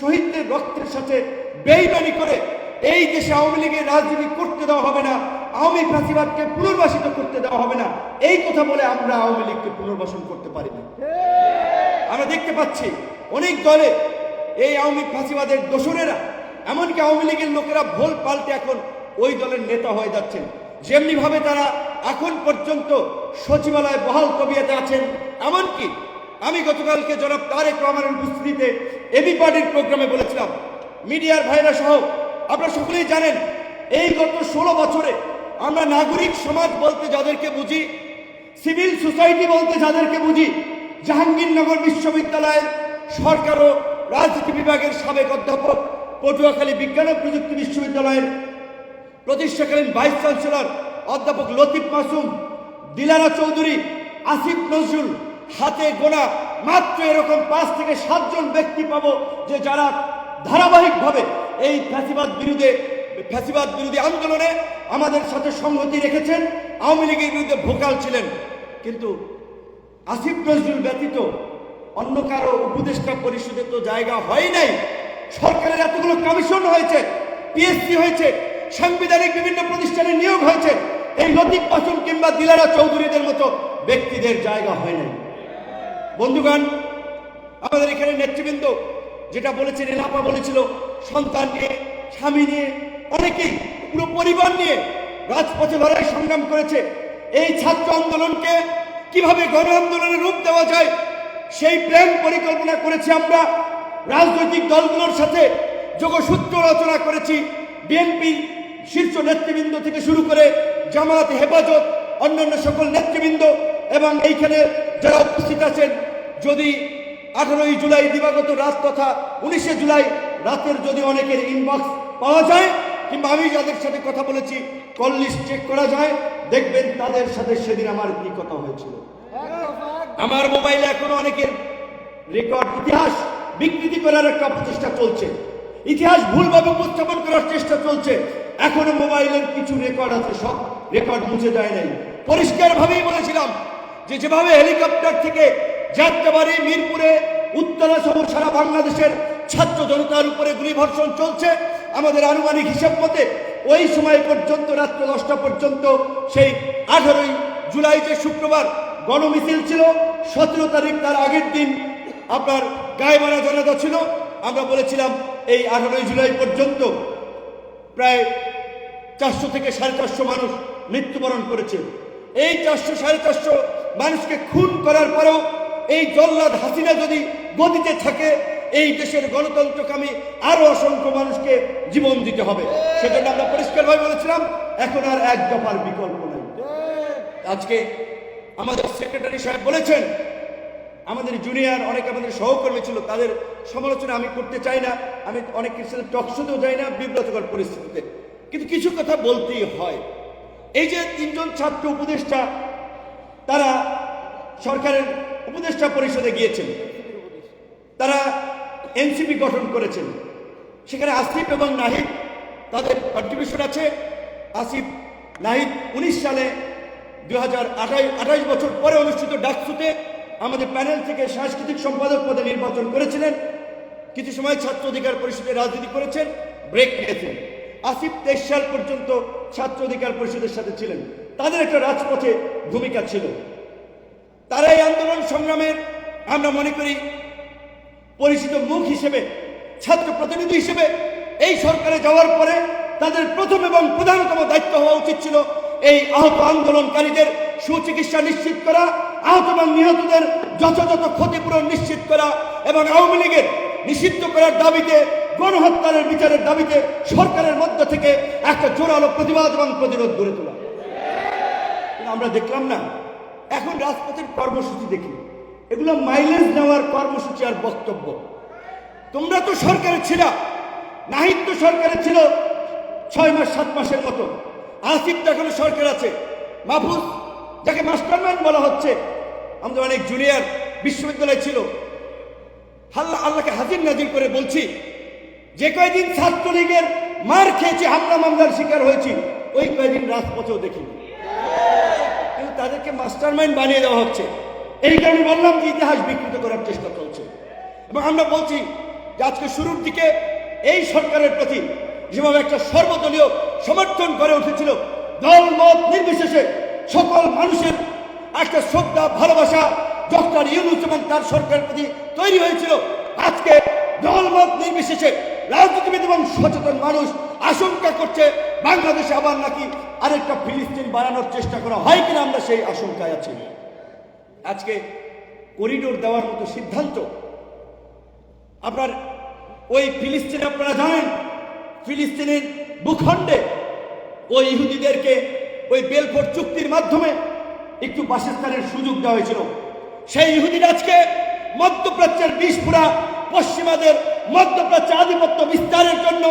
শহীদদের রক্তের সাথে বেইমানি করে এই দেশে আওয়ামী লীগের রাজনীতি করতে দেওয়া হবে না, আওয়ামী ফাঁসিবাদকে পুনর্বাসিত করতে দেওয়া হবে না। এই কথা বলে আমরা আওয়ামী লীগকে পুনর্বাসন করতে পারি না। আমরা দেখতে পাচ্ছি অনেক দলে এই আওয়ামী ফাঁসিবাদের দোসরেরা, এমনকি আওয়ামী লীগের লোকেরা ভোল পাল্টে এখন ওই দলের নেতা হয়ে যাচ্ছেন। যেমনি ভাবে তারা এখন পর্যন্ত সচিবালয় বহাল তবিয়াতে আছেন, এমনকি আমি গতকালকে জনাব তারেক রহমানের উপস্থিতিতে এবি পার্টির প্রোগ্রামে বলেছিলাম, মিডিয়ার ভাইরা সহ, আপনারা সকলেই জানেন, এই গত ষোলো বছরে আমরা নাগরিক সমাজ বলতে যাদেরকে বুঝি, সিভিল সোসাইটি বলতে যাদেরকে বুঝি, জাহাঙ্গীরনগর বিশ্ববিদ্যালয়ের সরকার ও রাজনীতি বিভাগের সাবেক অধ্যাপক পটুয়াখালী বিজ্ঞান ও প্রযুক্তি বিশ্ববিদ্যালয়ের প্রতিষ্ঠাকালীন ভাইস চ্যান্সেলর অধ্যাপক লতিফ মাসুম, দিলারা চৌধুরী, আসিফ নজরুল, হাতে গোনা মাত্র এরকম পাঁচ থেকে সাতজন ব্যক্তি পাব যে যারা ধারাবাহিকভাবে এই ফ্যাসিবাদ বিরুদ্ধে, ফ্যাসিবাদ বিরোধী আন্দোলনে আমাদের সাথে সংহতি রেখেছেন। আওয়ামী লীগের বিরুদ্ধে ভোকাল ছিলেন। কিন্তু আসিফ নজরুল ব্যতীত অন্য কারও উপদেষ্টা পরিষদে তো জায়গা হয় নাই। সরকারের এতগুলো কমিশন হয়েছে পিএসসি হয়েছে, সাংবিধানিক বিভিন্ন প্রতিষ্ঠানে নিয়োগ হয়েছে। এই লতিফ মাসুম কিংবা দিলারা চৌধুরীদের মতো ব্যক্তিদের জায়গা হয় নাই। বন্ধুগণ, আমাদের এখানে নেতৃবৃন্দ যেটা বলেছে রেলাপা বলেছিল, সন্তান নিয়ে, স্বামী নিয়ে, অনেকেই পুরো পরিবার নিয়ে রাজপথে লড়াই সংগ্রাম করেছে। এই ছাত্র আন্দোলনকে কীভাবে গণ আন্দোলনে রূপ দেওয়া যায়, সেই প্ল্যান পরিকল্পনা করেছি আমরা। রাজনৈতিক দলগুলোর সাথে যোগসূত্র রচনা করেছি। বিএনপি শীর্ষ নেতৃবৃন্দ থেকে শুরু করে জামাত হেফাজত, অন্যান্য সকল নেতৃবৃন্দ এবং এইখানে যারা উপস্থিত আছেন, যদি আঠারোই জুলাই দিবাগত রাত তথা উনিশে জুলাই রাতের যদি অনেকের ইনবক্স পাওয়া যায়, কিংবা আমি যাদের সাথে কথা বলেছি কল লিস্ট চেক করা যায়, দেখবেন তাদের সাথে সেদিন আমার কি কথা হয়েছিল। আমার মোবাইলে এখনও অনেকের রেকর্ড ইতিহাস বিকৃতি করার একটা প্রচেষ্টা চলছে। ইতিহাস ভুলভাবে উপস্থাপন করার চেষ্টা চলছে। এখনও মোবাইলের কিছু রেকর্ড আছে, সব রেকর্ড মুছে যায় নাই। পরিষ্কার ভাবেই বলেছিলাম যে যেভাবে হেলিকপ্টার থেকে যাত্রাবাড়ি, মিরপুরে, উত্তরা সহ সারা বাংলাদেশের ছাত্র জনতার উপরে গুলিবর্ষণ চলছে, আমাদের আনুমানিক হিসাব মতে ওই সময় পর্যন্ত, রাত্র দশটা পর্যন্ত, সেই আঠারোই জুলাই যে শুক্রবার গণমিছিল ছিল, সতেরো তারিখ তার আগের দিন আপনার গায়েমারা জানাজা ছিল। আমরা বলেছিলাম এই আঠারোই জুলাই পর্যন্ত প্রায় চারশো থেকে সাড়ে চারশো মানুষ মৃত্যুবরণ করেছে। এই চারশো সাড়ে চারশো মানুষকে খুন করার পরেও এই জল্লাদ হাসিনা যদি গদিতে থাকে, এই দেশের গণতন্ত্রকামী আরও অসংখ্য মানুষকে জীবন দিতে হবে। সেজন্য আমরা পরিষ্কারভাবে বলেছিলাম, এখন আর এক দফার বিকল্প নেই। আজকে আমাদের সেক্রেটারি সাহেব বলেছেন, আমাদের জুনিয়র, অনেক আমাদের সহকর্মী ছিল, তাদের সমালোচনা আমি করতে চাই না, আমি অনেক কিছু টকশোতেও যাই না, বিব্রতকর পরিস্থিতিতে। কিন্তু কিছু কথা বলতেই হয়। এই যে তিনজন ছাত্র উপদেষ্টা তারা সরকারের উপদেষ্টা পরিষদে গিয়েছেন। তারা এনসিপি গঠন করেছেন। সেখানে আসিফ এবং নাহিদ তাদের কন্ট্রিবিউশন আছে। আসিফ নাহিদ উনিশ সালে দুই হাজার আঠাইশ বছর পরে অনুষ্ঠিত ডাকসুতে আমাদের প্যানেল থেকে সাংস্কৃতিক সম্পাদক পদে নির্বাচন করেছিলেন। কিছু সময় ছাত্র অধিকার পরিষদে রাজনীতি করেছেন ব্রেক নিয়েছেন। আসিফ তেইশ সাল পর্যন্ত ছাত্র অধিকার পরিষদের সাথে ছিলেন। তাদের একটা রাজপথে ভূমিকা ছিল। তারা এই আন্দোলন সংগ্রামের, আমরা মনে করি, পরিচিত মুখ হিসেবে, ছাত্র প্রতিনিধি হিসেবে এই সরকারে যাওয়ার পরে তাদের প্রথম এবং প্রধানতম দায়িত্ব হওয়া উচিত ছিল এই আহত আন্দোলনকারীদের সুচিকিৎসা নিশ্চিত করা, আহত এবং নিহতদের যথাযথ ক্ষতিপূরণ নিশ্চিত করা এবং আওয়ামী লীগের নিষিদ্ধ করার দাবিতে, গণহত্যার বিচারের দাবিতে সরকারের মধ্য থেকে একটা জোরালো প্রতিবাদ এবং প্রতিরোধ গড়ে তোলা। আমরা দেখলাম না। এখন রাজপথের কর্মসূচি দেখি। এগুলো মাইলেজ নেওয়ার কর্মসূচি আর বক্তব্য। তোমরা তো সরকারে ছিল। নাহিদ তো সরকারে ছিল ছয় মাস, সাত মাসের মতো। আসিফ তো এখনও সরকার আছে। মাহফুজ, যাকে মাস্টারম্যান বলা হচ্ছে, আমাদের অনেক জুনিয়র বিশ্ববিদ্যালয় ছিল। আল্লাহ, আল্লাহকে হাজির নাজির করে বলছি, যে কয়দিন ছাত্রলীগের মার খেয়েছি, হামলা মামলার শিকার হয়েছি, ওই কয়দিন রাজপথেও দেখিনি। তাদেরকে মাস্টার মাইন্ড বানিয়ে দেওয়া হচ্ছে। এই কারণে বললাম যে ইতিহাস বিকৃত করার চেষ্টা চলছে। এবং আমরা বলছি যে আজকে শুরুর দিকে এই সরকারের প্রতি যেভাবে একটা সর্বদলীয় সমর্থন করে উঠেছিল, দল, মত নির্বিশেষে সকল মানুষের একটা শ্রদ্ধা, ভালোবাসা ডক্টর ইউনুস এবং তার সরকারের প্রতি তৈরি হয়েছিল। আজকে দল, মত নির্বিশেষে রাজনীতিবিদ এবং সচেতন মানুষ আশঙ্কা করছে বাংলাদেশে আবার নাকি আরেকটা ফিলিস্তিন বানানোর চেষ্টা করা হয় কিনা আমরা সেই আশঙ্কায় আছি। আজকে করিডোর দেওয়ার মতো সিদ্ধান্ত, আপনার ওই ফিলিস্তিনে আপনারা জানেন, ফিলিস্তিনের ভূখণ্ডে ওই ইহুদিদেরকে ওই বেলফোর চুক্তির মাধ্যমে একটু বাসস্থানের সুযোগ দেওয়া হয়েছিল। সেই ইহুদিরা আজকে মধ্যপ্রাচ্যের বিস্ফোরা পশ্চিমাদের মধ্যপ্রাচ্যে আধিপত্য বিস্তারের জন্য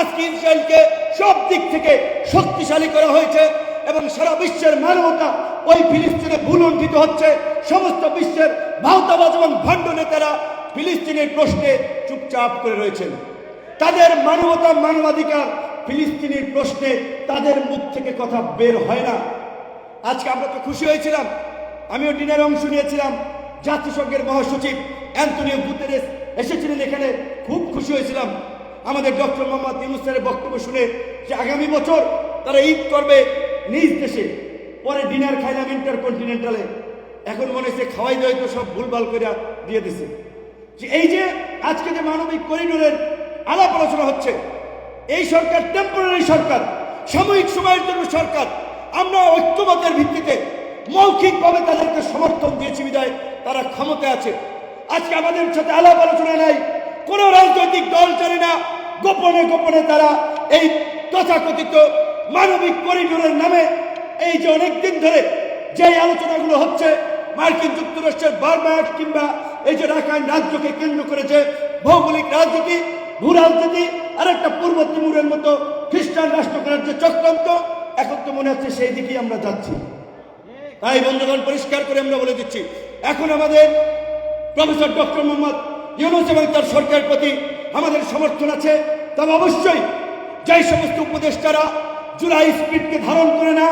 আজকে ইসরায়েলকে সব দিক থেকে শক্তিশালী করা হয়েছে এবং সারা বিশ্বের মানবতা ওই ফিলিস্তিনে ভুলুণ্ঠিত হচ্ছে। সমস্ত বিশ্বের ভাওতাবাজ এবং ভণ্ড নেতারা ফিলিস্তিনের প্রশ্নে চুপচাপ করে রয়েছেন। তাদের মানবতা, মানবাধিকার ফিলিস্তিনের প্রশ্নে তাদের মুখ থেকে কথা বের হয় না। আজকে আমরা তো খুশি হয়েছিলাম। আমিও ডিনারে অংশ নিয়েছিলাম। জাতিসংঘের মহাসচিব অ্যান্টনিও গুতেরেস এসেছিলেন এখানে। খুব খুশি হয়েছিলাম। আমাদের ডক্টর মোহাম্মদ ইউনুসের বক্তব্য শুনে যে আগামী বছর তারা ঈদ করবে নিজ দেশে। পরে ডিনার খাইলাম ইন্টারকন্টিনেন্টালে। এখন মনে হচ্ছে খাওয়াই দাওয়াই তো সব ভুলভাল করে দিয়ে দিছে। যে এই যে আজকে যে মানবিক করিডোরের আলাপ আলোচনা হচ্ছে, এই সরকার টেম্পোরারি সরকার, সাময়িক সময়ের জন্য সরকার, আমরা ঐক্যবাদের ভিত্তিতে মৌখিকভাবে তাদেরকে সমর্থন দিয়েছি বিদায় তারা ক্ষমতায় আছে। আজকে আমাদের সাথে আলাপ আলোচনা নাই। কোন রাজনৈতিক দল চলে না, গোপনে গোপনে তারা এই তথাকথিত মানবিক করিডোরের নামে এই যে অনেকদিন ধরে যে আলোচনাগুলো হচ্ছে, মার্কিন যুক্তরাষ্ট্রের বার্মাট কিংবা এই যে রাখাইন রাজ্যকে কেন্দ্র করেছে ভৌগোলিক রাজনীতি, ভূ রাজনীতি, আর একটা পূর্ব তিমুরের মতো খ্রিস্টান রাষ্ট্র করার যে চক্রান্ত, এখন তো মনে হচ্ছে সেই দিকেই আমরা যাচ্ছি। তাই বন্ধুগণ, পরিষ্কার করে আমরা বলে দিচ্ছি, এখন আমাদের প্রফেসর ডক্টর মোহাম্মদ ইউনুস এবং তার সরকারের প্রতি আমাদের সমর্থন আছে। তবে অবশ্যই যেই সমস্ত উপদেষ্টারা জুলাই স্পিডকে ধারণ করে না,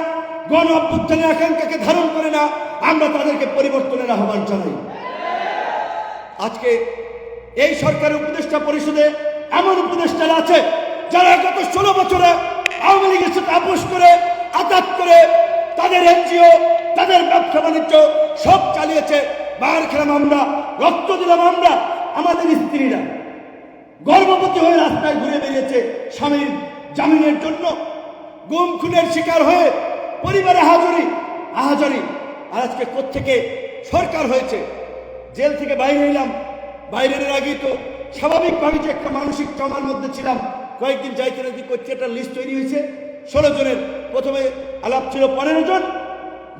গণ অভ্যুত্থানের আকাঙ্ক্ষাকে ধারণ করে না, আমরা তাদেরকে পরিবর্তনের আহ্বান জানাই। আজকে এই সরকারের উপদেষ্টা পরিষদে এমন উপদেষ্টারা আছে যারা গত ষোলো বছরে আওয়ামী লীগের সাথে আপোষ করে, আঘাত করে তাদের এনজিও, তাদের ব্যবসা বাণিজ্য সব চালিয়েছে। মার খেলাম আমরা, রক্ত দিলাম আমরা, আমাদের স্ত্রীরা। গর্ভবতী হয়ে রাস্তায় ঘুরে বেরিয়েছে স্বামীর জামিনের জন্য। গুম খুনের শিকার হয়ে পরিবারে হাজরি আহাজারি আর আজকে কোত্থেকে সরকার হয়েছে? জেল থেকে বাইরে এলাম। বাইরের আগেই তো স্বাভাবিকভাবে যে একটা মানসিক ট্রমার মধ্যে ছিলাম। কয়েকদিন যাইতে নাকি করছে, একটা লিস্ট তৈরি হয়েছে। ষোলো জনের, প্রথমে আলাপ ছিল পনেরো জন।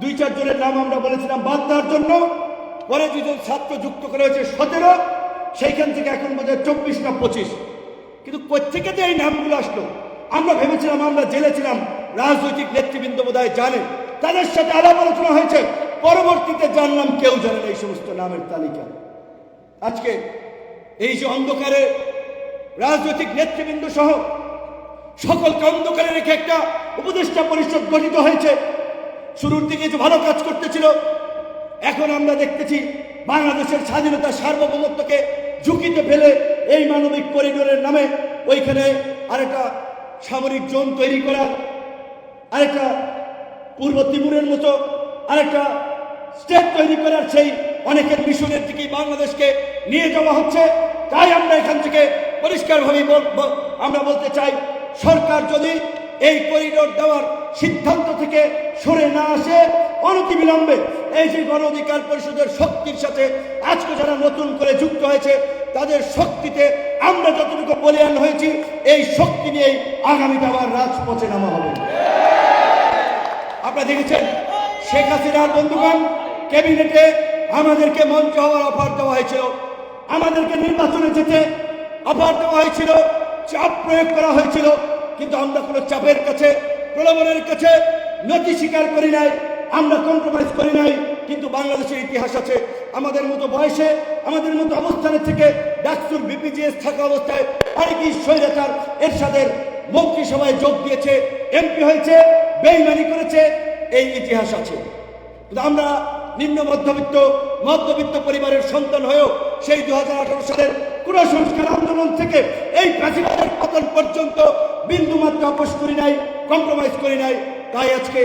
দুই চার জনের নাম আমরা বলেছিলাম বাদ দেওয়ার জন্য। পরে দুজন ছাত্র যুক্ত করা হয়েছে সতেরো, সেইখান থেকে এখন বোধ হয় চব্বিশ না পঁচিশ। কিন্তু কোথেকে যে এই নামগুলো আসলো? আমরা ভেবেছিলাম, আমরা জেলে ছিলাম রাজনৈতিক নেতৃবৃন্দ বোধ হয় জানে। তাদের সাথে আলাপ আলোচনা হয়েছে। পরবর্তীতে জানলাম কেউ জানে না, এই সমস্ত নামের তালিকা। আজকে এই যে অন্ধকারে রাজনৈতিক নেতৃবৃন্দ সহ সকলকে অন্ধকারে রেখে একটা উপদেষ্টা পরিষদ গঠিত হয়েছে। শুরুর দিকে যে ভালো কাজ করতেছিল এখন আমরা দেখতেছি বাংলাদেশের স্বাধীনতা সার্বভৌমত্বকে ঝুঁকিতে ফেলে এই মানবিক করিডোরের নামে ওইখানে আরেকটা সামরিক জোন তৈরি করা, আরেকটা পূর্ব তিমুরের মতো আরেকটা স্টেট তৈরি করার সেই অনেকের মিশনের দিকেই বাংলাদেশকে নিয়ে যাওয়া হচ্ছে। তাই আমরা এখান থেকে পরিষ্কারভাবে আমরা বলতে চাই, সরকার যদি এই করিডোর দেওয়ার সিদ্ধান্ত থেকে সরে না আসে, অনতিবিলম্বে এই যে গণ অধিকার পরিষদের শক্তির সাথে আজকে যারা নতুন করে যুক্ত হয়েছে, তাদের শক্তিতে আমরা যতটুকু বলিয়ান হয়েছি, এই শক্তি নিয়েই আগামীতে আবার রাজপথে নামা হবে। আপনারা দেখেছেন, শেখ হাসিনার বন্ধুগণ, ক্যাবিনেটে আমাদেরকে মঞ্চ হওয়ার অফার দেওয়া হয়েছিল। আমাদেরকে নির্বাচনে যেতে অফার দেওয়া হয়েছিল, চাপ প্রয়োগ করা হয়েছিল, কিন্তু আমরা কোনো চাপের কাছে, প্রলোভনের কাছে নথি স্বীকার করি নাই। আমরা কম্প্রোমাইজ করি নাই, কিন্তু বাংলাদেশের ইতিহাস আছে। আমাদের মতো বয়সে, আমাদের মতো অবস্থানের থেকে ডাকসুর বিপিজিএস থাকা অবস্থায় অনেকেই স্বৈরাচার এরশাদের মন্ত্রিসভায় যোগ দিয়েছে এমপি হয়েছে, বেইমানি করেছে, এই ইতিহাস আছে। আমরা নিম্ন মধ্যবিত্ত মধ্যবিত্ত পরিবারের সন্তান হয়েও সেই দু হাজার আঠারো সালের কোন সংস্কার আন্দোলন থেকে এই প্রাচীনের পতন পর্যন্ত বিন্দুমাত্র আপোষ করি নাই কম্প্রোমাইজ করি নাই। তাই আজকে